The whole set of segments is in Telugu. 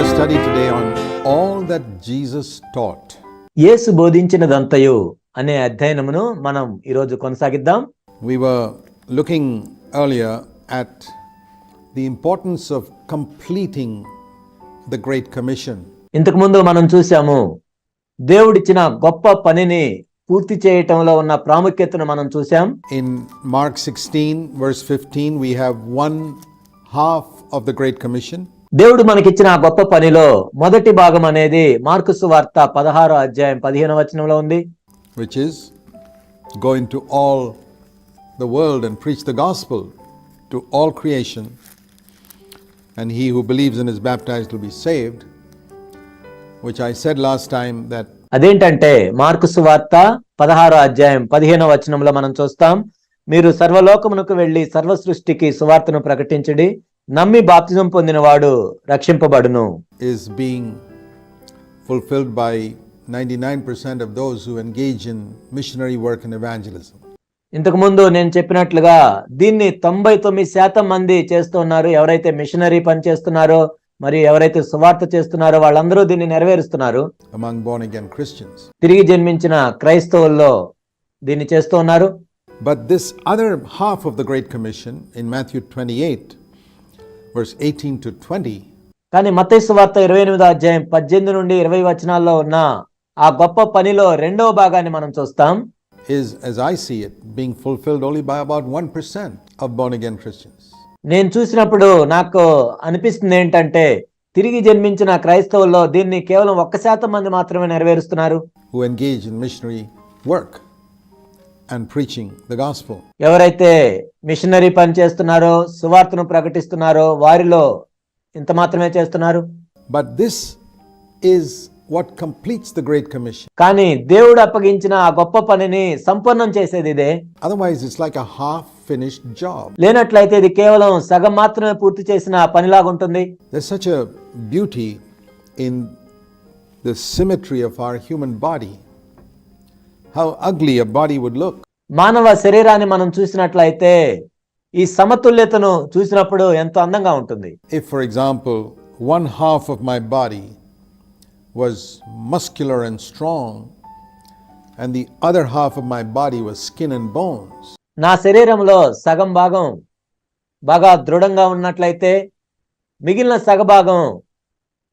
our study today on all that Jesus taught. యేసు బోధించినదంతయు అనే అధ్యయనమును మనం ఈరోజు కొనసాగిద్దాం We were looking earlier at the importance of completing the Great Commission. ఇంతకుముందు మనం చూసాము దేవుడిచ్చిన గొప్ప పనిని పూర్తి చేయటంలో ఉన్న ప్రాముఖ్యతను మనం చూసాం In Mark 16, verse 15, we have one half of the Great Commission. దేవుడు మనకిచ్చిన ఆ గొప్ప పనిలో మొదటి భాగం అనేది మార్కుసు వార్త పదహారో అధ్యాయం పదిహేను వచనంలో ఉంది. Which is going to all the world and preach the gospel to all creation and he who believes in is baptise to be saved which I said last time that అదేంటంటే మార్కుసు వార్త పదహారో అధ్యాయం పదిహేనో వచనంలో మనం చూస్తాం మీరు సర్వలోకమునకు వెళ్ళి సర్వ సృష్టికి సువార్తను ప్రకటించండి నమ్మి బాప్తిజం పొందినవాడు రక్షింపబడును. Is being fulfilled by 99% of those who engage in missionary work and evangelism. ఇంతకు ముందు నేను చెప్పినట్లుగా దీన్ని 99% మంది చేస్తున్నారు. ఎవరైతే మిషనరీ పని చేస్తున్నారో మరి ఎవరైతే సువార్త చేస్తున్నారో వాళ్ళందరూ దీన్ని నెరవేరుస్తున్నారు. Among born again christians. తిరిగి జన్మించిన క్రైస్తవుల్లో దీన్ని చేస్తున్నారు but this other half of the great commission in matthew 28 verse 18 to 20, కానీ మత్తయి సువార్త ఇరవై ఎనిమిదో అధ్యాయం పద్దెనిమిది నుండి ఇరవై వచనాల్లో ఉన్న ఆ గొప్ప పనిలో రెండవ భాగాన్ని మనం చూస్తాం. Is, as I see it, being fulfilled only by about 1% of born again Christians. నేను చూసినప్పుడు నాకు అనిపిస్తుంది ఏంటంటే తిరిగి జన్మించిన క్రైస్తవుల్లో దీన్ని కేవలం ఒక్క శాతం మంది మాత్రమే నెరవేరుస్తున్నారు. Who engage in missionary work. And preaching the gospel. ఎవరైతే మిషనరీ పని చేస్తున్నారో సువార్తను ప్రకటిస్తున్నారో వారిలో ఇంత మాత్రమే చేస్తున్నారు But this is what completes the Great Commission. కానీ దేవుడు అప్పగించిన ఆ గొప్ప పనిని సంపన్నం చేసేది ఇదే Otherwise, it's like a half finished job. లేనట్లయితే ఇది కేవలం సగం మాత్రమే పూర్తి చేసిన పనిలాగా ఉంటుంది There's such a beauty in the symmetry of our human body. How ugly a body would look మానవ శరీరాన్ని మనం చూసినట్లయితే ఈ సమతుల్యతను చూసినప్పుడు ఎంతో అందంగా ఉంటుంది if, for example, one half of my body was muscular and strong, and the other half of my body was skin and bones. నా శరీరంలో సగం భాగం బాగా దృఢంగా ఉన్నట్లయితే మిగిలిన సగభాగం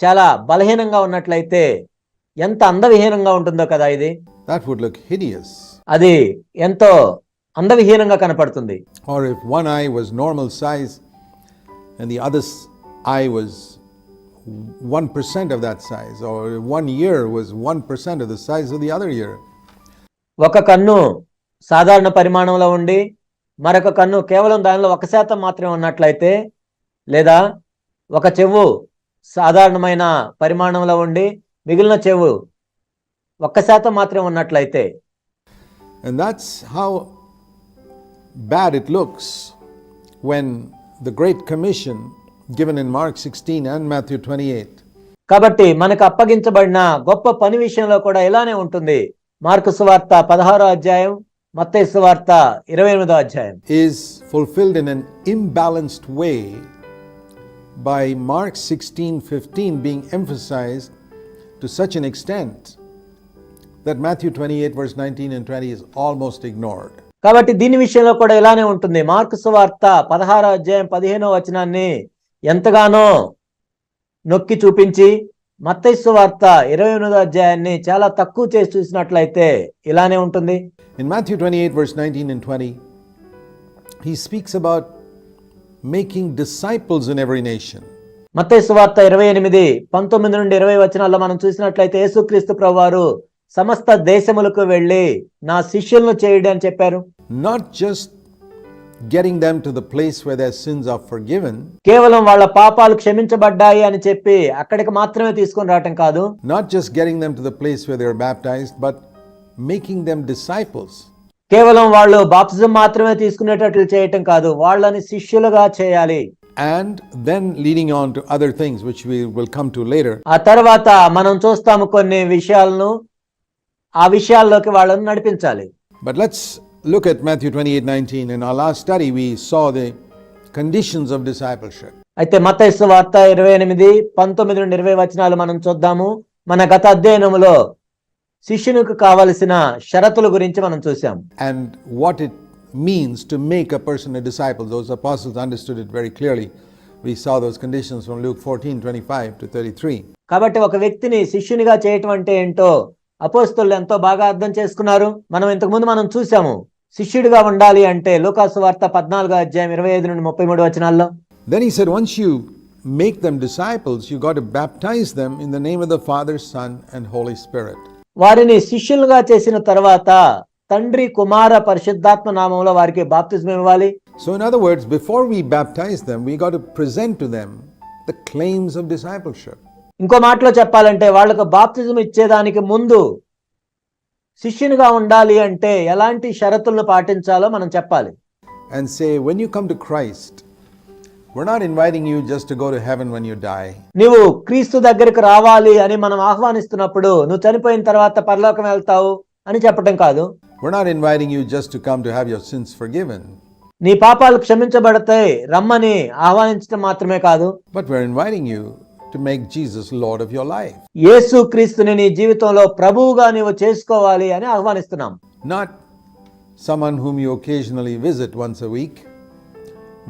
చాలా బలహీనంగా ఉన్నట్లయితే ఎంత అందవిహీనంగా ఉంటుందో కదా ఇది. అది ఎంతో అందవిహీనంగా కనపడుతుంది. ఒక కన్ను సాధారణ పరిమాణంలో ఉండి మరొక కన్ను కేవలం దానిలో ఒక శాతం మాత్రమే ఉన్నట్లయితే లేదా ఒక చెవు సాధారణమైన పరిమాణంలో ఉండి మిగిలిన చెవు ఒక్క శాతం మాత్రమే ఉన్నట్లయితే And that's how bad it looks when the Great Commission, given in Mark 16 and Matthew 28, కాబట్టి మనకు అప్పగించబడిన గొప్ప పని విషయంలో కూడా ఇలానే ఉంటుంది మార్కు సువార్త పదహారో అధ్యాయం మత్తయి సువార్త ఇరవై ఎనిమిదో అధ్యాయం is fulfilled in an imbalanced way by Mark 16:15 being emphasized to such an extent that Matthew 28 verse 19 and 20 is almost ignored. కాబట్టి దీని విషయంలో కూడా ఇలానే ఉంటుంది మార్కు సువార్త పదహారో అధ్యాయం పదిహేనో వచనాన్ని ఎంతగానో నొక్కి చూపించి మత్తయి సువార్త ఇరవై ఎనిమిదో అధ్యాయాన్ని చాలా తక్కువ చేసి చూసినట్లయితే ఇలానే ఉంటుంది In Matthew 28 verse 19 and 20 he speaks about making disciples in every nation. Mattayi సువార్త ఇరవై ఎనిమిది పంతొమ్మిది నుండి ఇరవై వచనాల్లో మనం చూసినట్లయితే యేసుక్రీస్తు ప్రభువారు సమస్త దేశములకు వెళ్ళి నా శిష్యులను చేయడం అని చెప్పారు. Not just getting them to the place where their sins are forgiven, కేవలం వాళ్ళ పాపాలు క్షమించబడ్డాయి అని చెప్పి అక్కడికి మాత్రమే తీసుకొని రావటం కాదు. Not just getting them to the place where they are baptized, but making them disciples. కేవలం వాళ్ళు బాప్తిజం మాత్రమే తీసుకునేటట్లు చేయటం కాదు వాళ్ళని శిష్యులుగా చేయాలి. And then leading on to other things which we will come to later. ఆ తర్వాత మనం చూస్తాము కొన్ని విషయాలను ఆ విషయాల్లోకి వాళ్ళని నడిపించాలి But let's look at Matthew 28 19. In our last study, we saw the conditions of discipleship. అయితే మత్తయి వార్త ఇరవై ఎనిమిది పంతొమ్మిది నుండి ఇరవై వచనాలు మనం చూద్దాము మన గత అధ్యయనములో శిష్యునికి కావలసిన షరతుల గురించి మనం చూసాం and what it means to make a person a disciple. Those apostles understood it very clearly. We saw those conditions from Luke 14 25 to 33. కాబట్టి ఒక వ్యక్తిని శిష్యునిగా చేయటం అంటే ఏంటో అపోస్తులు ఎంతో బాగా అర్థం చేసుకున్నారు మనం ఇంతకు ముందు మనం చూసాము శిష్యుడిగా ఉండాలి అంటే లూకాసు వార్త పద్నాలుగో అధ్యాయం ఇరవై ఐదు నుండి ముప్పై మూడు వచనాల్లో Then he said, once you make them disciples, you got to baptize them in the name of the Father, Son, and Holy Spirit. వారిని శిష్యులుగా చేసిన తర్వాత తండ్రి కుమార పరిశుద్ధాత్మ నామంలో వారికి బాప్తిజం ఇవ్వాలి. So in other words before we baptise them we got to present to them the claims of discipleship ఇంకో మాటలో చెప్పాలంటే వాళ్ళకు బాప్తిజం ఇచ్చేదానికి ముందు శిష్యునిగా ఉండాలి అంటే ఎలాంటి షరతులను పాటించాలో మనం చెప్పాలి. And say when you come to Christ We're not inviting you just to go to heaven when you die. నీవు క్రీస్తు దగ్గరికి రావాలి అని మనం ఆహ్వానిస్తున్నప్పుడు నువ్వు చనిపోయిన తర్వాత పరలోకం వెళ్తావు అని చెప్పడం కాదు. We're not inviting you just to come to have your sins forgiven, నీ పాపాలు క్షమించబడతాయి రమ్మని ఆహ్వానించడం మాత్రమే కాదు but we're inviting you to make Jesus Lord of your life. యేసు క్రీస్తుని నీ జీవితంలో ప్రభువుగా నీవు చేసుకోవాలి అని ఆహ్వానిస్తున్నాం Not someone whom you occasionally visit once a week,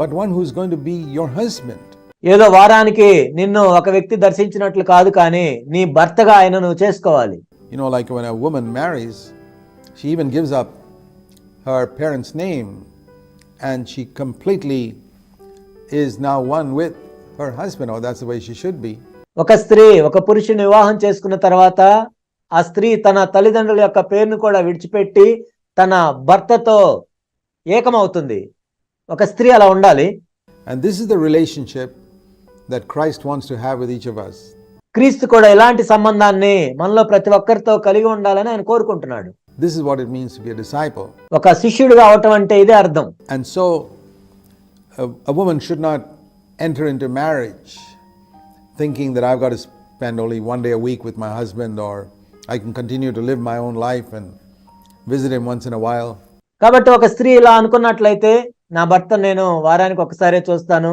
but one who's going to be your husband. ఏదో వారానికి నిన్ను ఒక వ్యక్తి దర్శించినట్లు కాదు కానీ నీ భర్తగా ఆయన నువ్వు చేసుకోవాలి You know, like when a woman marries, She even gives up her parents' name and she completely is now one with her husband, or that's the way she should be. ఒక స్త్రీ ఒక పురుషుని వివాహం చేసుకున్న తర్వాత ఆ స్త్రీ తన తల్లిదండ్రుల యొక్క పేరును కూడా విడిచిపెట్టి తన భర్తతో ఏకమవుతుంది. ఒక స్త్రీ అలా ఉండాలి. And this is the relationship that Christ wants to have with each క్రీస్తు కూడా ఇలాంటి సంబంధాన్ని మనలో ప్రతి ఒక్కరితో కలిగి ఉండాలని ఆయన కోరుకుంటున్నాడు. This is what it means to be a disciple. ఒక శిష్యుడిగా అవటం అంటే ఇదే అర్థం And so, a, a woman should not enter into marriage thinking that I've got to spend only one day a week with my husband or I can continue to live my own life and visit him once in a while. కాబట్టి ఒక స్త్రీ ఇలా అనుకున్నట్లయితే నా భర్త నేను వారానికి ఒకసారే చూస్తాను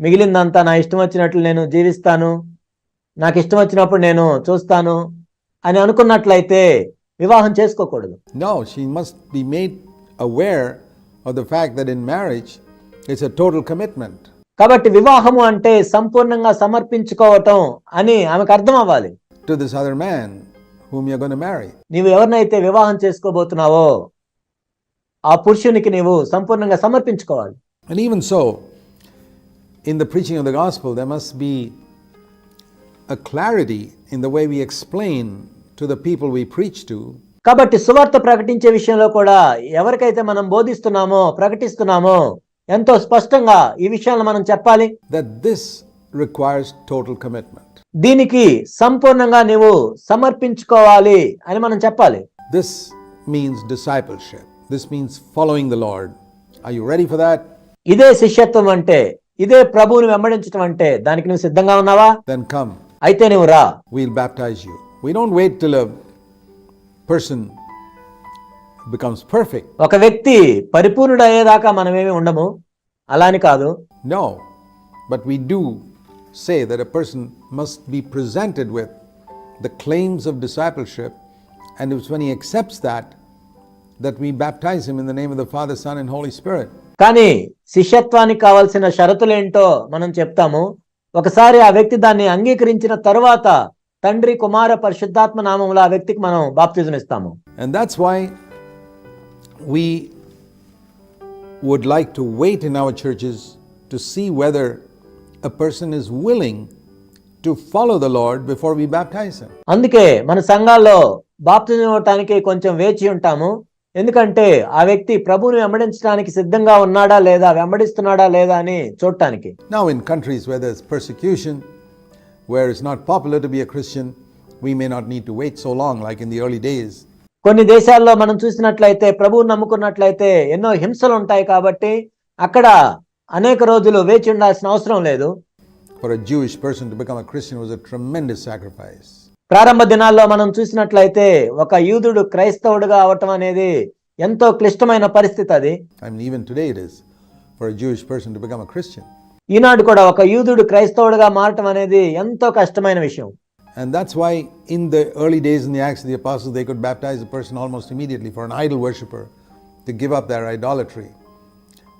మిగిలిందంతా నా ఇష్టం వచ్చినట్లు నేను జీవిస్తాను నాకు ఇష్టం వచ్చినప్పుడు నేను చూస్తాను అని అనుకున్నట్లయితే వివాహం చేసుకోకూడదు No, she must be made aware of the fact that in marriage it's a total commitment. కాబట్టి వివాహము అంటే సంపూర్ణంగా సమర్పించుకోవటం అని ఆమెకు అర్థం అవ్వాలి to this other man whom you're going to marry. నీవు ఎవరినైతే వివాహం చేసుకోబోతున్నావో ఆ పురుషునికి నీవు సంపూర్ణంగా సమర్పించుకోవాలి And even so, in the preaching of the gospel, there must be a clarity in the way we explain to the people we preach to కాబట్టి సువార్త ప్రకటించే విషయంలో కూడా ఎవరికైతే మనం బోధిస్తున్నామో ప్రకటిస్తున్నామో ఎంతో స్పష్టంగా ఈ విషయాలను మనం చెప్పాలి. That this requires total commitment దీనికి సంపూర్ణంగా నీవు సమర్పించుకోవాలి అని మనం చెప్పాలి. This means discipleship this means following the Lord are you ready for that ఇదే శిష్యత్వం అంటే ఇదే ప్రభువుని వెంబడించడం అంటే దానికి నువ్వు సిద్ధంగా ఉన్నావా? దెన్ కమ్ అయితే నువ్వు రా. We'll baptise you We don't wait till a person becomes perfect. ఒక వ్యక్తి పరిపూర్ణుడు అయ్యేదాకా మనమేమి ఉండము అలా అని కాదు No, but we do say that a person must be presented with the claims of discipleship, and it's when he accepts that that we baptize him in the name of the Father, Son, and Holy Spirit. కానీ శిష్యత్వానికి కావాల్సిన షరతులేంటో మనం చెప్తాము ఒకసారి ఆ వ్యక్తి దాన్ని అంగీకరించిన తరువాత తండ్రి కుమార పరిశుద్ధాత్మ నామముల ఆ వ్యక్తికి మనం బాప్తిజం ఇస్తాము. And that's why we would like to wait in our churches to see whether a person is willing to follow the Lord before we baptise అందుకే మన సంఘాల్లో బాప్తిజం అవడానికి కొంచెం వేచి ఉంటాము. ఎందుకంటే ఆ వ్యక్తి ప్రభుని వెంబడించడానికి సిద్ధంగా ఉన్నాడా లేదా వెంబడిస్తున్నాడా లేదా అని చూడటానికి. Now in countries whether persecution where it's not popular to be a Christian, we may not need to wait so long like in the early days. కొన్ని దేశాల్లో మనం చూసినట్లయితే ప్రభువుని నమ్ముకున్నట్లయితే ఎన్నో హింసలు ఉంటాయి కాబట్టి అక్కడ అనేక రోజులు వేచి ఉండాల్సిన అవసరం లేదు For a Jewish person to become a Christian was a tremendous sacrifice. ప్రారంభ దినాల్లో మనం చూసినట్లయితే ఒక యూదుడు క్రైస్తవుడుగా అవటం అనేది ఎంతో క్లిష్టమైన పరిస్థితి అది I mean, even today it is for a Jewish person to become a Christian. ఈనాడు కూడా ఒక యూదుడు క్రైస్తవుడిగా మారటం అనేది ఎంతో కష్టమైన విషయం And that's why, in the early days in the Acts of the Apostles, they could baptize a person almost immediately for an idol worshipper to give up their idolatry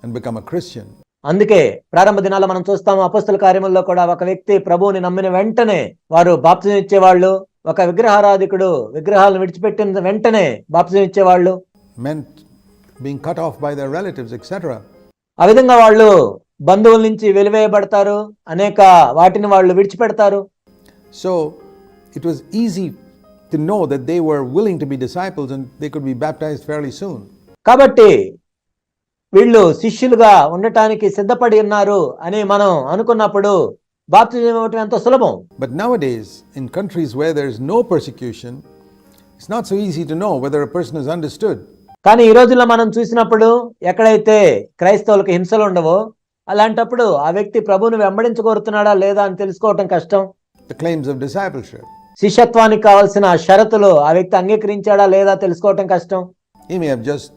and become a Christian. అందుకే ప్రారంభ దినాల్లో మనం చూస్తాము అపస్తుల కార్యముల్లో కూడా ఒక వ్యక్తి ప్రభువుని నమ్మిన వెంటనే వారు బాప్తిజం ఇచ్చేవాళ్ళు ఒక విగ్రహారాధికుడు విగ్రహాలను విడిచిపెట్టిన వెంటనే బాప్తిజం ఇచ్చేవాళ్ళు meant being cut off by their relatives, etc. ఆ విధంగా వాళ్ళు బంధువుల నుంచి వెలివేయబడతారు అనేక వాటిని వాళ్ళు విడిచిపెడతారు. So it was easy to know that they were willing to be disciples and they could be baptised fairly soon కాబట్టి వీళ్ళు శిష్యులుగా ఉండటానికి సిద్ధపడి ఉన్నారు అని మనం అనుకున్నప్పుడు బాప్తిజం ఎంత సులభం. But nowadays in countries where no persecution not so easy to know whether a person కానీ ఈ రోజుల్లో మనం చూసినప్పుడు ఎక్కడైతే క్రైస్తవులకు హింసలు ఉండవో అలాంటప్పుడు ఆ వ్యక్తి ప్రభువుని వెంబడించగోరుతున్నాడా లేదా అని తెలుసుకోవటం కష్టం The claims of discipleship. శిష్యత్వానికి కావాల్సిన షరతులు ఆ వ్యక్తి అంగీకరించాడా లేదా తెలుసుకోవటం కష్టం He may have just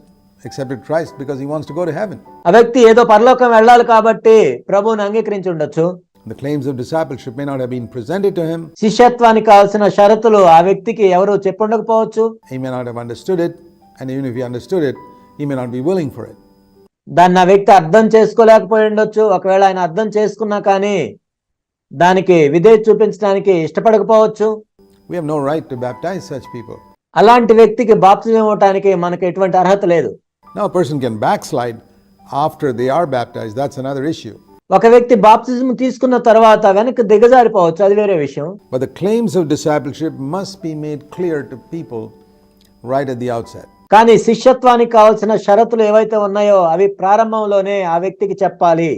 accepted Christ because he wants to go to heaven. ఆ వ్యక్తి ఏదో పరలోకం వెళ్ళాలి కాబట్టి ప్రభువుని అంగీకరించి ఉండొచ్చు The claims of discipleship may not have been presented to him. శిష్యత్వానికి కావాల్సిన షరతులు ఆ వ్యక్తికి ఎవరు చెప్పుండకపోవచ్చు He may not have understood it. And even if he understood it, he may not be willing for it. దాన్ని ఆ వ్యక్తి అర్థం చేసుకోలేకపోయి ఉండొచ్చు. ఒకవేళ ఆయన అర్థం చేసుకున్నా కానీ దానికి విధేయ చూపించడానికి ఇష్టపడకపోవచ్చు. అలాంటి వ్యక్తికి బాప్తిజం ఇవ్వడానికి మనకి ఎటువంటి అర్హత లేదు. Now person can backslide after they are baptise that's another issue ఒక వ్యక్తి బాప్తిజం తీసుకున్న తర్వాత వెనక్కి దిగజారిపోవచ్చు. అది వేరే విషయం. But the claims of disability must be made clear to people right at the outside కానీ శిష్యత్వానికి కావాల్సిన షరతులు ఏవైతే ఉన్నాయో అవి ప్రారంభంలోనే ఆ వ్యక్తికి చెప్పాలి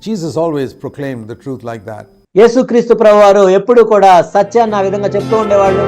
Jesus always proclaimed the truth like that. యేసుక్రీస్తు ప్రభువారు ఎప్పుడు కూడా సత్యాన్ని ఆ విధంగా చెప్తూ ఉండేవాళ్ళు